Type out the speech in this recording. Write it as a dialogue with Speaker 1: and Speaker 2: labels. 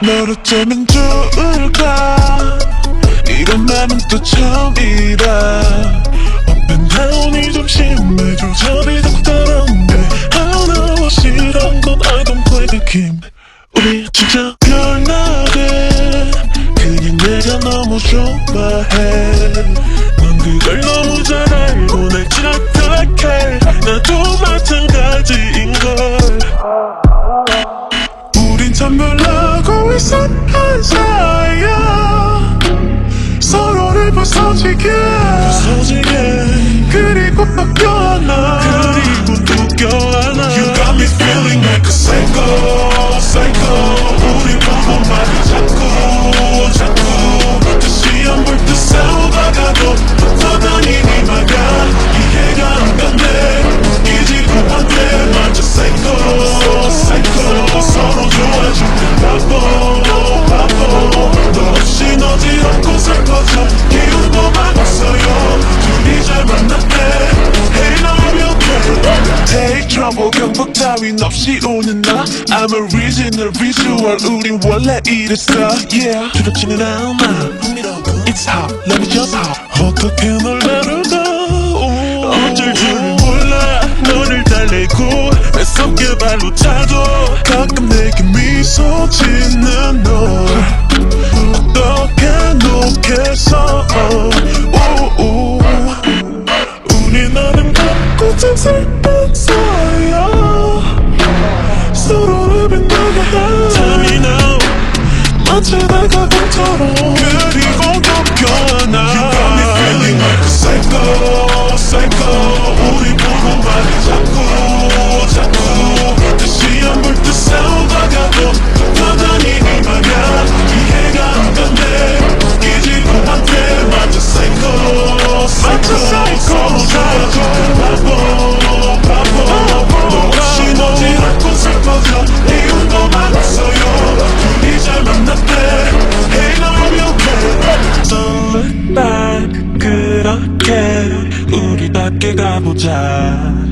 Speaker 1: 널 어쩌면 좋을까? 이런 맘은 또 처음이라 and down이 좀 심해. 조절이 적절한데 하나 싫은 건 I don't play the game. 우리 진짜 별나게 그냥 내가 너무 좋아해 부서지게. 부서지게. 그리고 또 껴안 따윈 없이 오는 나. I'm original visual. 우린 원래 이랬어. Yeah. 두렵지는 않아 It's hot. Let me just hot. 어떻게 널 오. 어쩔 줄 몰라. 너를 달래고. 애석게 발로 차도. 가끔 내게 미소 짓는 너. 어떻게 오. 우리 나는 꽃꽂은 슬픈 사 내가 꿈처럼. 그리고 또껴 밖에 가보자